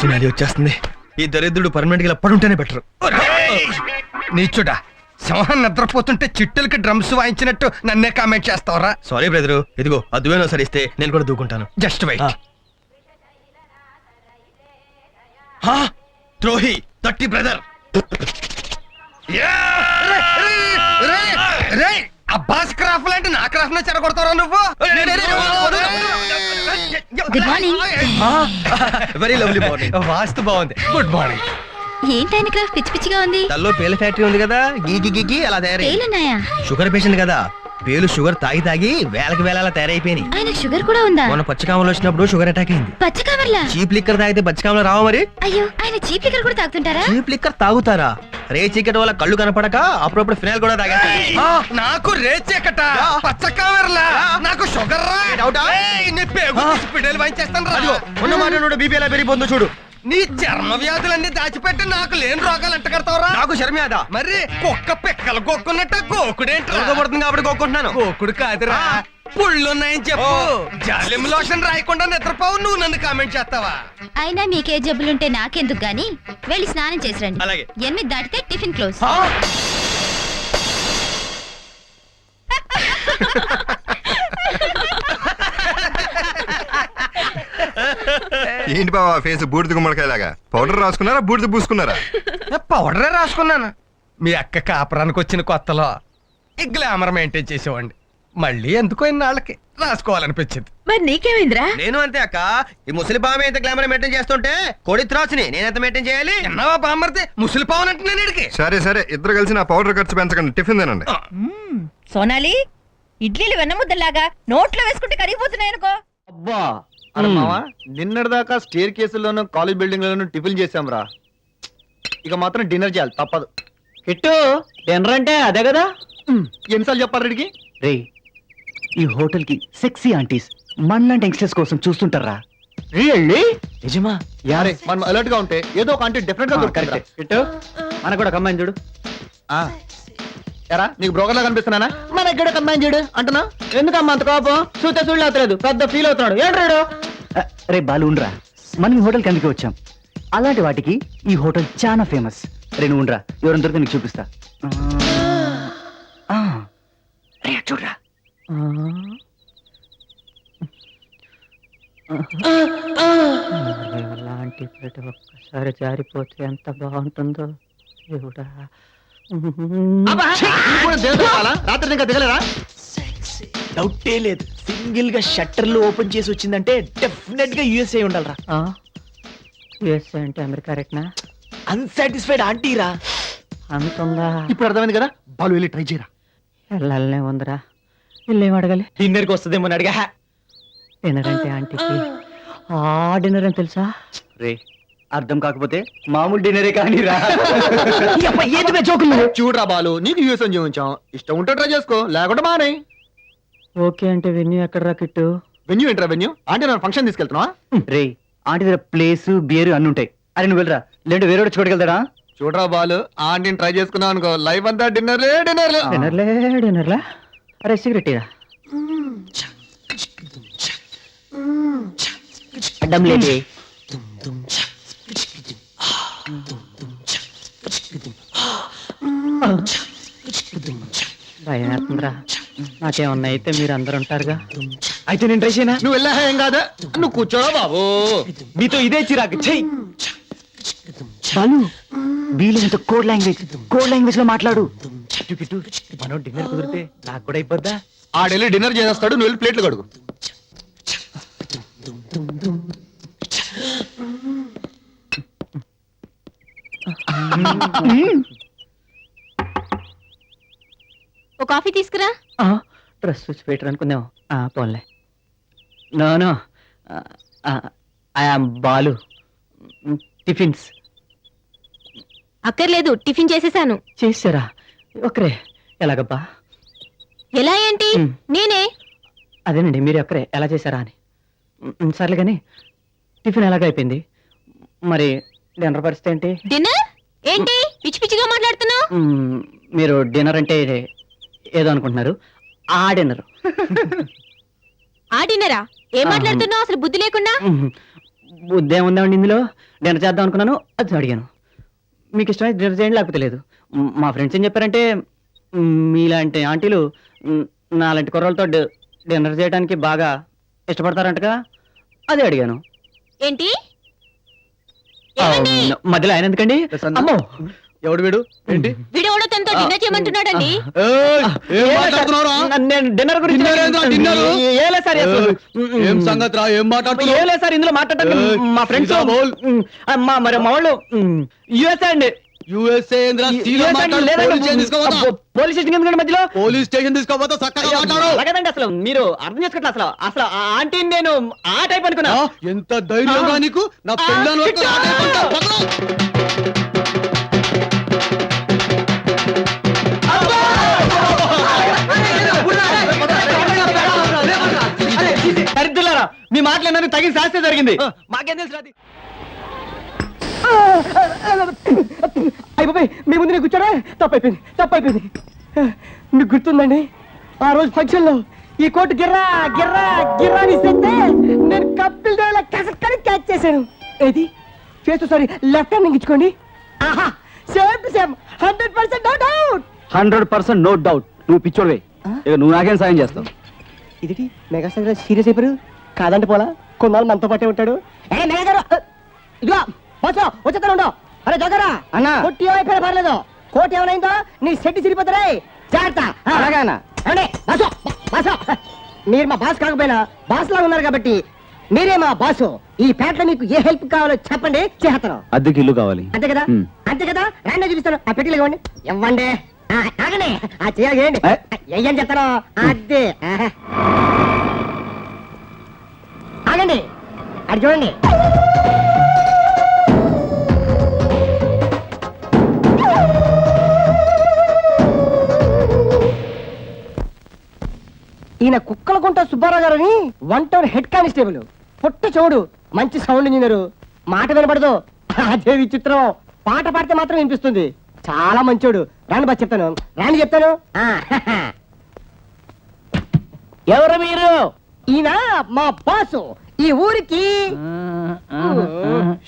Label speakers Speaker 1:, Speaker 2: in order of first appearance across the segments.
Speaker 1: సునాలి వచ్చేస్తుంది. ఈ దరిద్రుడు పర్మనెంట్గా పడుంటేనే బెటర్.
Speaker 2: నీచుడా సింహం నిద్రపోతుంటే చిట్టులకి డ్రమ్స్ వాయించినట్టు నన్నే కామెంట్ చేస్తావరా?
Speaker 1: సారీ బ్రదరు ఇదిగో అదువేనో సరిస్తే నేను కూడా దూకుంటాను.
Speaker 2: Just wait.
Speaker 1: ద్రోహి తట్టి బ్రదర్.
Speaker 2: అబ్బాస్ క్రాఫ్ లాంటి నా క్రాఫ్ట్ నే చెడగొడతారా నువ్వు
Speaker 3: Good morning.
Speaker 1: Very lovely morning
Speaker 2: వాస్తు బాగుంది. గుడ్ మార్నింగ్
Speaker 3: ఏంటైన క్రాఫ్ట్ పిచ్చి పిచ్చిగా ఉంది.
Speaker 1: తల్లో పేల ఫ్యాక్టరీ ఉంది కదా? గీ గీ గీ అలా తయారై
Speaker 3: పేలున్నాయా?
Speaker 1: షుగర్ పేషెంట్ కదా. పేలు షుగర్ తాగి తాగి వేలకి వేల అలా తయారైపోయినాయి.
Speaker 3: ఆయనకు షుగర్ కూడా ఉందా?
Speaker 1: మొన్న పచ్చకామలు వచ్చినప్పుడు షుగర్ అటాక్ అయింది.
Speaker 3: పచ్చ కవర్లా
Speaker 1: చీప్ లిక్కర్ తాగితే పచ్చకామలు రావా మరి?
Speaker 3: అయ్యో ఆయన చీప్ లిక్కర్ కూడా తాగుతుంటారా?
Speaker 1: చీప్ లిక్కర్ తాగుతారా? రే చీకటి వల్ల కళ్ళు కనపడక అప్పుడప్పుడు ఫినాల్ కూడా తాగేస్తారు
Speaker 2: నాకు రేచెక్కట పచ్చ కావర్లా నాకు షుగర్
Speaker 1: ఉన్న మాట బీపీ ఎలా పెరిగిపోతుందో చూడు.
Speaker 2: నీ చర్మ వ్యాధులన్నీ దాచిపెట్టి నాకు లేని రోగాలు అంట కడతావురా?
Speaker 1: నాకు శర్మేద
Speaker 2: మరి కుక్క పిక్కలు కొక్కున్నట్ట కోకుడేంటి
Speaker 1: పడుతుంది కాబట్టి కోరుకుంటున్నాను
Speaker 2: కోకుడు కాదురా. పుళ్ళున్నాయని చెప్పు. జాలిం లోషన్ రాయకుండా నిద్రపోవు. నువ్వు నన్ను కామెంట్ చేస్తావా?
Speaker 3: అయినా మీకే జబ్బులుంటే నాకెందుకు గాని? వెళ్ళి స్నానం చేసి రండి.
Speaker 1: అలాగే.
Speaker 3: ఎనిమిది దాటితే టిఫిన్ క్లోజ్.
Speaker 4: ఏంటి బావా ఫేస్ బూడిద గుమ్మడికాయలాగా? పౌడర్ రాసుకున్నారా బూడిద పూసుకున్నారా?
Speaker 2: పౌడరే రాసుకున్నాను. మీ అక్క కాపురానికి వచ్చిన కొత్తలో ఈ గ్లామర్ మెయింటైన్ చేసేవాడిని. మళ్ళీ ఎందుకో ఇన్నాళ్ళకి రాసుకోవాలనిపించింది.
Speaker 5: మరి నీకేమైందిరా?
Speaker 1: నేను అంతే అక్క. ఈ ముసలి బామ్మ ఎంత గ్లామర్ మెయింటైన్ చేస్తుంటే కోడి త్రాసుని నేను ఎంత మెయింటైన్ చేయాలి?
Speaker 2: ఎన్నవా బామ్మర్ది? ముసలి పావన్ అంటున్నాను ఇడికి
Speaker 4: సరే సరే. ఇద్దరు కలిసి నా పౌడర్ ఖర్చు పెంచకండి. టిఫిన్ తినండి.
Speaker 5: సోనాలి ఇడ్లీలు వెన్నముద్దలాగా నోట్లో వేసుకుంటే కరిగిపోతున్నాయి అనుకో.
Speaker 6: అబ్బా! అరే మావా నిన్నటిదాకా స్టేర్ కేసుల్లోనూ కాలేజ్ బిల్డింగ్ లోను టిఫిన్ చేసాం రా ఇక మాత్రం డిన్నర్ చేయాలి తప్పదు.
Speaker 7: కిట్టు డిన్నర్ అంటే అదే కదా?
Speaker 6: ఎన్నిసార్లు చెప్పాలి రెడ్డికి
Speaker 7: రే ఈ హోటల్కి సెక్సీ ఆంటీస్ మనలాంటి యంగ్స్టర్స్ కోసం చూస్తుంటారా? రియల్లీ? నిజమా?
Speaker 6: యారే మనం అలర్ట్గా ఉంటే ఏదో ఒక అంటే డెఫినెట్గా దొరుకుతుంది
Speaker 7: కరెక్ట్ కిట్టు మనకు కూడా కమ్మాయిని చూడు.
Speaker 6: ఎరా నీకు బ్రోకర్ లా కనిపిస్తున్నానా?
Speaker 7: మనకి కూడా కమ్మాయిని చూడు అంటున్నా? ఎందుకమ్మా అంత కోపం? చూస్తే చూడలేదు పెద్ద ఫీల్ అవుతున్నాడు. ఏంటాడు రే బాలు ఉండరా. మనం ఈ హోటల్కి అందుకే వచ్చాం. అలాంటి వాటికి ఈ హోటల్ చాలా ఫేమస్ రే నువ్వు ఉండరా. దొరికితే నీకు చూపిస్తా. ఆ. చూడరా. అలాంటి ప్రతి ఒక్కసారి జారిపోతే ఎంత బాగుంటుందో దేవుడా.
Speaker 6: రాత్రి ఇంకా దిగలేరా
Speaker 7: డౌటే లేదు. సింగిల్గా షట్టర్లు ఓపెన్ చేసి వచ్చిందంటే డెఫినెట్గా యుఎస్ఏ ఉండాలరా. యుఎస్ఏ అంటే అమెరికా రేట్నా? అన్సాటిస్ఫైడ్ ఆంటీరా. అందుకుందా
Speaker 6: ఇప్పుడు అర్థమైంది కదా? బాలు వెళ్ళి ట్రై చేయరా.
Speaker 7: వెళ్ళాలనే ఉందిరా. వీళ్ళేం అడగాలి? డిన్నర్కి వస్తుందేమో అని అడిగా. డిన్నర్ అంటే ఆంటీకి. ఆ. డిన్నర్ అని తెలుసా? రే అర్థం కాకపోతే మామూలు డిన్నరే కానీ రా. ఏంటి జోకులు?
Speaker 6: చూడరా బాలు నీకు యూఎస్ అని చూపించాం ఇష్టం ఉంటే ట్రై చేసుకో లేకుంటే మానే.
Speaker 7: ఓకే అంటే వెన్యూ ఎక్కడ రా కిట్టు?
Speaker 6: వెన్యూ ఏంట్రా వెన్యూ? అంటే నేను ఫంక్షన్ తీసుకెళ్తున్నావా?
Speaker 7: రే ఆంటీ దగ్గర ప్లేస్ బియర్ అన్ని ఉంటాయి. అరే నువ్వు వెళ్ళరా. లేదంటే వేరే వాడు చూడగలుగుతాడా
Speaker 6: చూడరా బాలు ఆంటీని ట్రై చేసుకున్నావు అనుకో లైఫ్ అంతా డిన్నర్ డిన్నర్
Speaker 7: డిన్నర్లే డిన్నర్లా? అరే సిగరెట్ ఇరా అడ్డం లేదే భయమేస్తుందిరా. నాకేమన్నా అయితే మీరు అందరు ఉంటారుగా. అయితే నేను ట్రై చేయనా?
Speaker 6: నువ్వు వెళ్ళా ఏం కాదు? నువ్వు కూర్చోరా బాబు.
Speaker 7: మీతో ఇదే చిరాకు. చెయ్యి బాలు వీలైనంత కోడ్ లాంగ్వేజ్ కోడ్ లాంగ్వేజ్లో మాట్లాడు. కిట్టు కిట్టు మనం డిన్నర్ కుదిరితే నాకు కూడా అయిపోద్దా
Speaker 6: ఆడెళ్ళి డిన్నర్ చేసేస్తాడు నువ్వు వెళ్ళి ప్లేట్లు కడుగు.
Speaker 3: ఓ కాఫీ తీసుకురా.
Speaker 7: డ్రెస్ చూసి పెట్టరు అనుకుందాం. ఆ, పోన్లే. No no. I am Balu. Tiffins.
Speaker 3: అక్కర్లేదు టిఫిన్ చేసేసాను.
Speaker 7: చేసారా ఒకరే ఎలాగబ్బా?
Speaker 3: ఎలా ఏంటి. నేనే?
Speaker 7: అదేనండి మీరు ఒక్కరే. ఎలా చేశారా అని. సర్లే కానీ టిఫిన్ ఎలాగైపోయింది? మరి డిన్నర్ పరిస్థితి ఏంటి?
Speaker 3: డిన్నర్? ఏంటి? పిచ్చి పిచ్చిగా మాట్లాడుతున్నావు?
Speaker 7: మ్, మీరు డిన్నర్ అంటే ఏదో అనుకుంటున్నారు. ఆ డిన్నర్.
Speaker 3: ఆ డిన్నరా? ఏం మాట్లాడుతున్నావు? అసలు బుద్ధి లేకుండా?
Speaker 8: ఉదయం ఉందామండి ఇందులో? డిన్నర్ చేద్దాం అనుకున్నాను అది అడిగాను. మీకు ఇష్టమైతే డిన్నర్ చేయండి లేకపోతే లేదు. మ్, ఫ్రెండ్స్ ఏం చెప్పారంటే మీలాంటి ఆంటీలు నాలాంటి కుర్రలతో డిన్నర్ చేయడానికి బాగా ఇష్టపడతారంటగా అదే అడిగాను.
Speaker 3: ఏంటి?
Speaker 8: మధ్యలో ఆయన ఎందుకండి? అమ్మో!
Speaker 6: ఎవడు వీడు? ఏంటి?
Speaker 3: వీడెవడో తనతో డిన్నర్ చేయమంటున్నాడండి.
Speaker 6: ఏయ్, ఏం
Speaker 8: ఏ-
Speaker 6: మాట్లాడుతున్నావురా?
Speaker 8: నన్ను నేను డిన్నర్ గురించి
Speaker 6: డిన్నర్ ఏంట్రా, డిన్నర్?
Speaker 8: ఏ- ఏ లేదు సార్ అసలు.
Speaker 6: ఏం సంగతి రా? ఏం
Speaker 8: ఏ
Speaker 6: మాట్లాడుతున్నావు?
Speaker 8: లేదు సార్ ఇందులో మాట్లాడటానికి
Speaker 6: ఏయ్,
Speaker 8: మా ఫ్రెండ్స్. మా మరి మా వాళ్ళు యుఎస్ఏ అండి.
Speaker 6: యుఎస్ఏ పోలీస్ స్టేషన్
Speaker 8: మధ్యలో
Speaker 6: పోలీస్ చక్కగా మాట్లాడు
Speaker 8: అసలు మీరు అర్థం చేసుకోవట్లేదు అసలు అసలు ఆ ఆంటీ నేను ఆ టైప్ అనుకున్నా
Speaker 6: ఎంత ధైర్యంగా నీకు నా.
Speaker 8: దరిద్రులారా మీ మాటలు తగిన శాస్త్రం జరిగింది మాకేం తెలుసు అయిపోయి మీ ముందు నేను కూర్చోడా తప్పైపోయింది తప్పైపోయింది. మీకు గుర్తుందండి ఆ రోజు ఫంక్షన్లో ఈ కోటు గిర్రా గిర్రా గిర్రా ఇస్తే నేను కప్పిల్ దేవల కసక్కని క్యాచ్ చేశాను. ఏది? చేస్తూ సారీ లెఫ్ట్ హ్యాండ్ ఇచ్చుకోండి. ఆహా same to same hundred percent no doubt.
Speaker 9: Hundred percent no doubt. నువ్వు పిచ్చోడివే. ఇక నువ్వు నాకేం సాయం చేస్తావు?
Speaker 8: ఇది మెగాస్టార్ సీరియస్ అయిపోయారు? కాదంటే పోలా? కొన్నాళ్ళు మనతో పాటే ఉంటాడు. ఏ మెగా గారు ఇదిగో. వచ్చో వచ్చేస్తాను ఉండవు అరే జగరా
Speaker 9: అన్నా.
Speaker 8: కొట్టి అయిపోయినా పర్లేదు. కోటి ఏమైందో నీ సెట్ సిరిపోతారే జాగ్రత్త? ఏమండి? బాసు, బా- బాసు. మీరు మా బాస్ కాకపోయినా బాస్ లాగా ఉన్నారు కాబట్టి మీరే మా బాసు. ఈ పేటలో మీకు ఏ హెల్ప్ కావాలో చెప్పండి చేస్తాను.
Speaker 9: అద్దెకి ఇల్లు కావాలి.
Speaker 8: అంతే కదా. అంతే కదా? రాండి చూపిస్తాను. ఆ పెట్టిలు ఇవ్వండి. ఇవ్వండి. ఆగండి. ఆ చేయండి
Speaker 9: ఏ?
Speaker 8: చెప్తాను. అదే ఆహా. ఆగండి. అది చూడండి. ఈయన కుక్కలకుంట సుబ్బారావు గారని వన్ టౌన్ హెడ్ కానిస్టేబుల్ పుట్ట చూడు మంచి సౌండ్ ఇంజనీరు మాట వినపడదు అదే విచిత్రం. పాట పాడితే మాత్రం వినిపిస్తుంది. చాలా మంచోడు. రాని బా చెప్తాను. రాని చెప్తాను? ఎవరు మీరు? ఈయన మా బాసు. ఈ ఊరికి.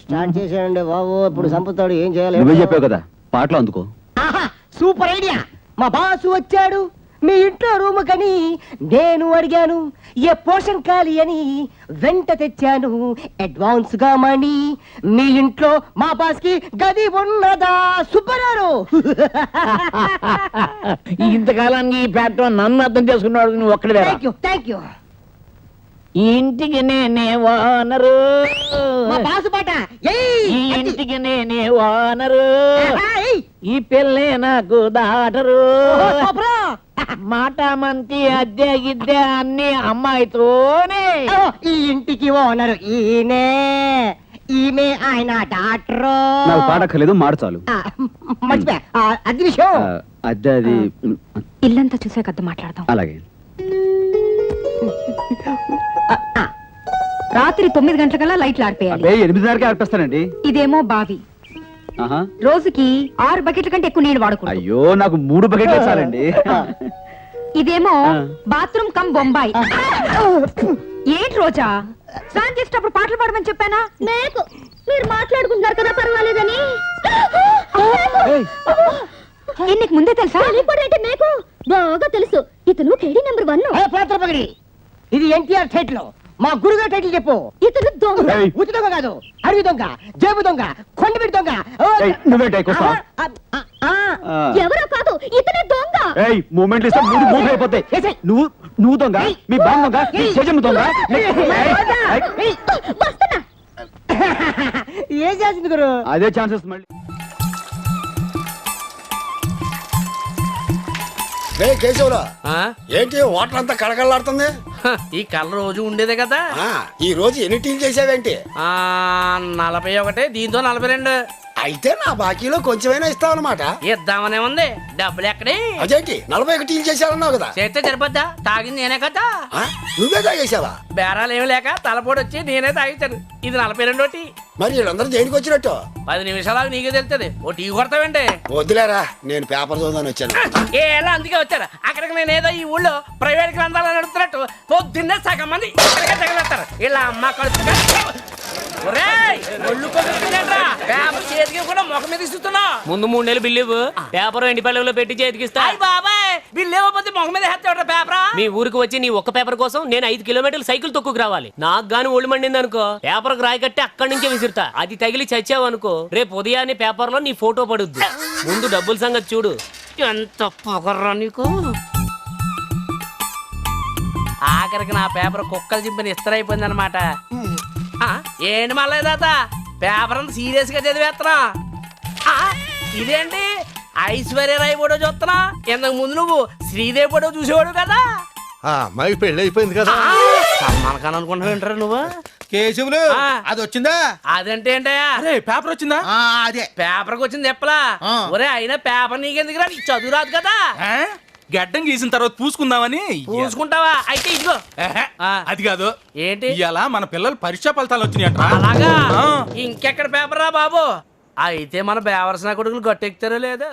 Speaker 8: స్టార్ట్ చేసాడండి బాబు. ఇప్పుడు చంపుతాడు ఏం చేయాలి
Speaker 9: నువ్వే చెప్పావు కదా. పాటలు అందుకో.
Speaker 8: Super idea. మా బాసు వచ్చాడు. మీ ఇంట్లో రూమ్ కని నేను అడిగాను. ఏ పోషన్ ఖాళీ అని వెంట తెచ్చాను. అడ్వాన్స్గా మనీ మీ ఇంట్లో మా బాస్కి గది ఉన్నదా? సుబ్బరారు.
Speaker 10: ఇంతకాలానికి ఈ ప్లాట్ఫామ్ నన్ను అర్థం చేసుకున్నాడు నువ్వు ఒక్కడే
Speaker 8: థ్యాంక్ యూ థ్యాంక్ యూ
Speaker 10: ఇంటికి నేనే ఓనరు.
Speaker 8: మా బాసు పాట
Speaker 10: ఈ
Speaker 8: ఏయ్
Speaker 10: ఇంటికి నేనే
Speaker 8: ఏయ్.
Speaker 10: ఈ పిల్లే నాకు దాటరు.
Speaker 8: ఓహో.
Speaker 10: మాట మంతి అద్దె గిద్దె అన్ని అమ్మాయితోనే.
Speaker 8: ఓ, ఈ ఇంటికి ఓనరు ఈయనే. ఈమె ఆయన డాక్టరు.
Speaker 9: నాకు పాడక్కర్లేదు మాడు చాలు.
Speaker 8: ఆ, మర్చిపోయా. ఆ, అది విషయం.
Speaker 9: ఆ, అద్దె అది
Speaker 3: ఇల్లంతా చూసే కదా మాట్లాడదాం.
Speaker 9: అలాగే.
Speaker 3: రాత్రి తొమ్మిది గంటలకల్లా లైట్లు ఆర్పేయాలి.
Speaker 9: అబ్బే ఎనిమిదిన్నరకే ఆర్పేస్తానండి.
Speaker 3: ఇదేమో బావి. రోజుకి ఆరు బకెట్ల కంటే ఎక్కువ నీళ్ళు వాడకూడదు.
Speaker 9: అయ్యో నాకు మూడు బకెట్లు చాలండి.
Speaker 3: ఇదేమో. Bathroom come Bombay. ఏంటి రోజా? స్నానం చేసేటప్పుడు పాటలు పాడమని చెప్పానా?
Speaker 11: మేకు మీరు మాట్లాడుకుంటున్నారు కదా పర్వాలేదని.
Speaker 3: ఏ, నీకు ముందే తెలుసా?
Speaker 11: తెలియకపోవడం మేకు. బాగా తెలుసు. ఇతను కేడీ నెంబర్ వన్.
Speaker 8: ఇది ఎన్టీఆర్ టైటిల్ మా గురుగారు టైటిల్ చెప్పు.
Speaker 11: ఇతను దొంగ.
Speaker 9: ఏయ్,
Speaker 8: ఉచి దొంగ కాదు. అడవి దొంగ జేబు దొంగ కొండబిడి దొంగ. ఓ,
Speaker 9: ఏయ్, నువ్వేంటి ఎక్కువ
Speaker 8: ఆ, ఆ, ఆ, ఆ.
Speaker 11: ఎవరో కాదు ఇతనే దొంగ.
Speaker 9: ఏయ్ మూమెంట్లు ఇస్తే మూడు మూవ్ అయిపోతాయి. నువ్వు నువ్వు దొంగ మీ బామ్మ దొంగ మీ చెజమ్మ దొంగ ఏయ్, ఏయ్,
Speaker 11: వస్తున్నా.
Speaker 8: ఏం చేసింది గురు?
Speaker 9: అదే ఛాన్సెస్ మళ్ళీ.
Speaker 12: రే కేశవరా ఏంటి వాటర్ అంతా
Speaker 10: ఈ కళ్ళ రోజు ఉండేదే కదా.
Speaker 12: ఆ, ఈ రోజు ఎన్ని టీలు చేసావేంటి?
Speaker 10: ఆ నలభై ఒకటి దీంతో నలభై రెండు.
Speaker 12: అయితే నా బాకీలో కొంచెమైనా ఇస్తావు అనమాట
Speaker 10: ఇద్దామనే ఉంది. డబ్బులు ఎక్కడి?
Speaker 12: అదేంటి? నలభై ఒక టీలు చేసావన్నావు కదా.
Speaker 10: చేస్తే సరిపోద్దా? తాగింది నేనే కదా.
Speaker 12: ఆ, నువ్వే తాగేసావా
Speaker 10: బేరాలు ఏమి లేక తలపోటు వచ్చి నేనే తాగించాను ఇది నలభై రెండు టీ.
Speaker 12: మరి వీళ్ళందరూ దేనికి వచ్చినట్టు?
Speaker 10: పది నిమిషాలకు నీకే తెలుస్తుంది ఓ టీ కొడతావండి
Speaker 12: వద్దులేరా నేను పేపర్ చదువుదాని వచ్చాను.
Speaker 10: ఏలా అందుకే వచ్చారు? అక్కడికి నేను ఏదో ఈ ఊళ్ళో ప్రైవేట్ గ్రంథాలు నడుపుతున్నట్టు పొద్దున్నే సగం మంది ఇక్కడికే తగిలేస్తారు. ఇలా అమ్మ కడుపు ఒరేయ్, ఒళ్ళు కొవ్వెక్కిందేంట్రా? పేపర్ చేతికి కూడా ముఖం మీద ఇస్తున్నా.
Speaker 13: ముందు మూడు నెలలు బిల్లు. పేపర్ ఎండి పల్లెలో పెట్టి చేతికిస్తా
Speaker 10: అయ్య ఇవ్వకపోతే ముఖం మీద హెత్తాడు పేపరా?
Speaker 13: మీ ఊరికి వచ్చి నీ ఒక్క పేపర్ కోసం నేను ఐదు కిలోమీటర్లు సైకిల్ తొక్కుకు రావాలి. నాకు గాని ఒళ్ళు మండింది అనుకో. పేపర్ రాయి కట్టి అక్కడి నుంచే విసురుతా. అది తగిలి చచ్చావు అనుకో. రేపు ఉదయాన్నే పేపర్లో నీ ఫోటో పడుద్ది. ముందు డబ్బుల సంగతి చూడు. ఎంత పొగర్రా నీకు?
Speaker 10: ఆఖరికి నా పేపర్ కుక్కలు చింపిన ఇస్తరైపోయింది అనమాట ఏంటి మళ్ళీ తాత? పేపర్ అంత సీరియస్గా చదివేస్తున్నా ఇదేంటి? ఐశ్వర్య రాయ్ ఫోటో చూస్తున్నా? ఇంతకు ముందు నువ్వు శ్రీదేవి ఫోటో చూసేవాడు కదా?
Speaker 14: ఆ అమ్మాయికి పెళ్ళి అయిపోయింది కదా.
Speaker 10: సల్మాన్ ఖాన్ అనుకుంటున్నావు ఏంటారు నువ్వు?
Speaker 15: కేశవులు
Speaker 10: ఆ.
Speaker 15: అది వచ్చిందా?
Speaker 10: అదంటే ఏంటయ్యా?
Speaker 15: అరే పేపర్ వచ్చిందా? అదే.
Speaker 10: పేపర్కి వచ్చింది చెప్పలా
Speaker 15: ఆ.
Speaker 10: ఒరే అయినా పేపర్ నీకెందుకు రా నీకు చదువు రాదు కదా?
Speaker 16: గడ్డం గీసిన తర్వాత పూసుకుందామని?
Speaker 10: పూసుకుంటావా? అయితే ఇదిగో. ఆ.
Speaker 16: అది కాదు.
Speaker 10: ఏంటి?
Speaker 16: ఇవాళ మన పిల్లలు పరీక్షా ఫలితాలు వచ్చినాయంట
Speaker 10: అలాగా. ఇంకెక్కడ పేపర్ రా బాబు? అయితే మన బేవరసిన కొడుకులు గట్టెక్కుతారో లేదో?